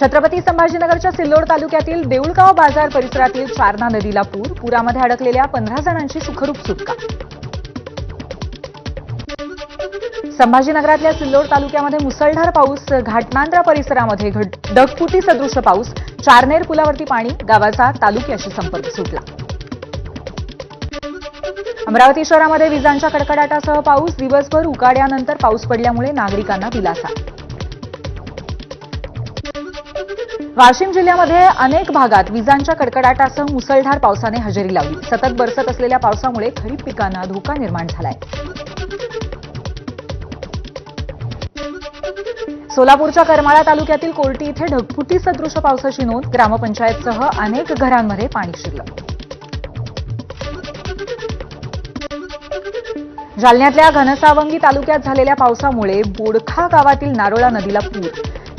छत्रपती संभाजीनगरच्या सिल्लोड तालुक्यातील देऊळगाव बाजार परिसरातील चारणा नदीला पूर पुरामध्ये अडकलेल्या पंधरा जणांची सुखरूप सुटका. संभाजीनगरातल्या सिल्लोड तालुक्यामध्ये मुसळधार पाऊस घाटनांद्रा परिसरामध्ये घट- ढगफुटी सदृश पाऊस चारनेर पुलावरती पाणी गावाचा तालुक्याशी संपर्क सुटला. अमरावती शहरामध्ये विजांच्या कडकडाटासह पाऊस दिवसभर उकाड्यानंतर पाऊस पडल्यामुळे नागरिकांना दिलासा. वाशिम जिल्ह्यामध्ये अनेक भागात विजांच्या कडकडाटासह मुसळधार पावसाने हजेरी लावली. सतत बरसत असलेल्या पावसामुळे खरीप पिकांना धोका निर्माण झालाय. सोलापूरच्या करमाळा तालुक्यातील कोर्टी इथे ढगफुटी सदृश पावसाची नोंद. ग्रामपंचायतसह अनेक घरांमध्ये पाणी शिरलं. जालन्यातल्या घनसावंगी तालुक्यात झालेल्या पावसामुळे बोडखा गावातील नारोळा नदीला पूर.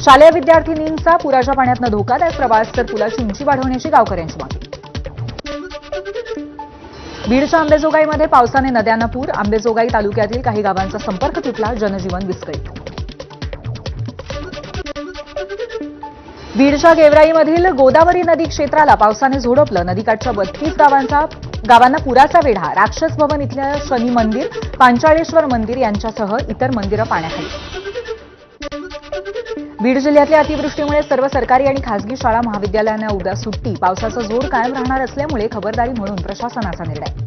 शालेय विद्यार्थिनींचा पुराच्या पाण्यातनं धोकादायक प्रवास तर पुलाची उंची वाढवण्याची गावकऱ्यांची मागणी. बीडच्या आंबेजोगाईमध्ये पावसाने नद्यांना पूर आंबेजोगाई तालुक्यातील काही गावांचा संपर्क तुटला जनजीवन विस्कळीत. बीडच्या गेवराईमधील गोदावरी नदी क्षेत्राला पावसाने झोडपलं नदीकाठच्या बत्तीस गावांचा गावांना पुराचा वेढा राक्षस भवन इथल्या शनी मंदिर पांचाळेश्वर मंदिर यांच्यासह इतर मंदिरं पाण्याखाली. बीड जिल्ह्यातल्या अतिवृष्टीमुळे सर्व सरकारी आणि खासगी शाळा महाविद्यालयांना उद्या सुट्टी. पावसाचा जोर कायम राहणार असल्यामुळे खबरदारी म्हणून प्रशासनाचा निर्णय.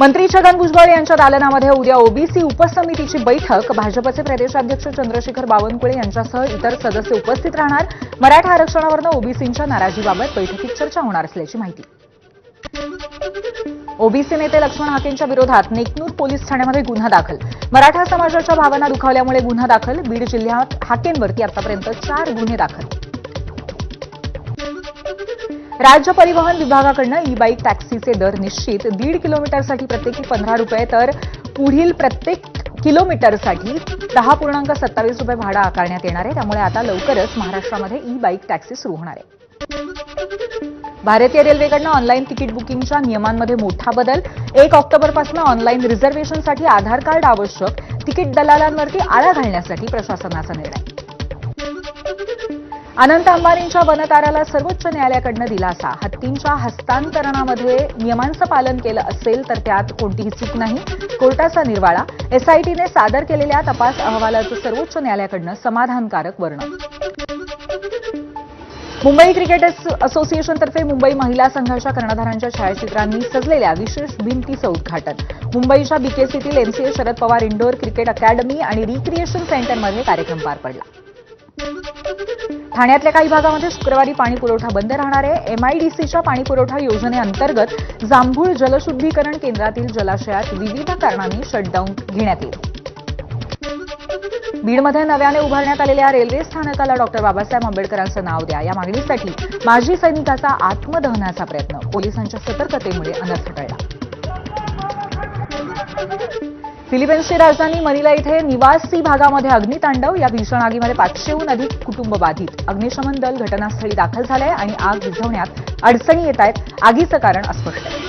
मंत्री छगन भुजबळ यांच्या दालनामध्ये उद्या ओबीसी उपसमितीची बैठक. भाजपचे प्रदेशाध्यक्ष चंद्रशेखर बावनकुळे यांच्यासह इतर सदस्य उपस्थित राहणार. मराठा आरक्षणावरनं ओबीसींच्या नाराजीबाबत बैठकीत चर्चा होणार असल्याची माहिती. ओबीसी नेते लक्ष्मण हाकेंच्या विरोधात नेकनूर पोलीस ठाण्यामध्ये गुन्हा दाखल. मराठा समाजाच्या भावना दुखावल्यामुळे गुन्हा दाखल. बीड जिल्ह्यात हाकेंवरती आतापर्यंत चार गुन्हे दाखल. राज्य परिवहन विभागाकडनं ई बाईक टॅक्सीचे दर निश्चित. दीड किलोमीटरसाठी प्रत्येकी पंधरा रुपये तर पुढील प्रत्येक किलोमीटरसाठी दहा पूर्णांक सत्तावीस रुपये भाडा आकारण्यात येणार आहे. त्यामुळे आता लवकरच महाराष्ट्रामध्ये ई बाईक टॅक्सी सुरू होणार आहे. भारतीय रेल्वेकडनं ऑनलाईन तिकीट बुकिंगच्या नियमांमध्ये मोठा बदल. एक ऑक्टोबरपासून ऑनलाईन रिझर्वेशनसाठी आधार कार्ड आवश्यक. तिकीट दलालांवरती आळा घालण्यासाठी प्रशासनाचा निर्णय. अनंत अंबानींच्या वनताराला सर्वोच्च न्यायालयाकडनं दिलासा. हत्तींच्या हस्तांतरणामध्ये नियमांचं पालन केलं असेल तर त्यात कोणतीही चूक नाही. कोर्टाचा निर्वाळा. एसआयटीने सादर केलेल्या तपास अहवालाचं सर्वोच्च न्यायालयाकडनं समाधानकारक वर्णन. मुंबई क्रिकेट असोसिएशनतर्फे मुंबई महिला संघाच्या कर्णधारांच्या छायाचित्रांनी सजलेल्या विशेष भिंतीचं उद्घाटन. मुंबईच्या बीकेसीतील MCA Sharad Pawar indoor cricket academy आणि रिक्रिएशन सेंटरमध्ये कार्यक्रम पार पडला. ठाण्यातल्या काही भागामध्ये शुक्रवारी पाणी पुरवठा बंद राहणार आहे. एमआयडीसीच्या पाणी पुरवठा योजनेअंतर्गत जांभूळ जलशुद्धीकरण केंद्रातील जलाशयात विविध कारणांनी शटडाऊन घेण्यात येईल. बीडमध्ये नव्याने उभारण्यात आलेल्या रेल्वे स्थानकाला डॉक्टर बाबासाहेब आंबेडकरांचं नाव द्या. या मागणीसाठी माजी सैनिकाचा आत्मदहनाचा प्रयत्न. पोलिसांच्या सतर्कतेमुळे अनर्थ टळला. फिलिपिन्सची राजधानी मनिला इथे निवासी भागामध्ये अग्नितांडव. या भीषण आगीमध्ये पाचशेहून अधिक कुटुंब बाधित. अग्निशमन दल घटनास्थळी दाखल झालंय आणि आग विझवण्यात अडचणी येत आहेत. आगीचं कारण अस्पष्ट. आहे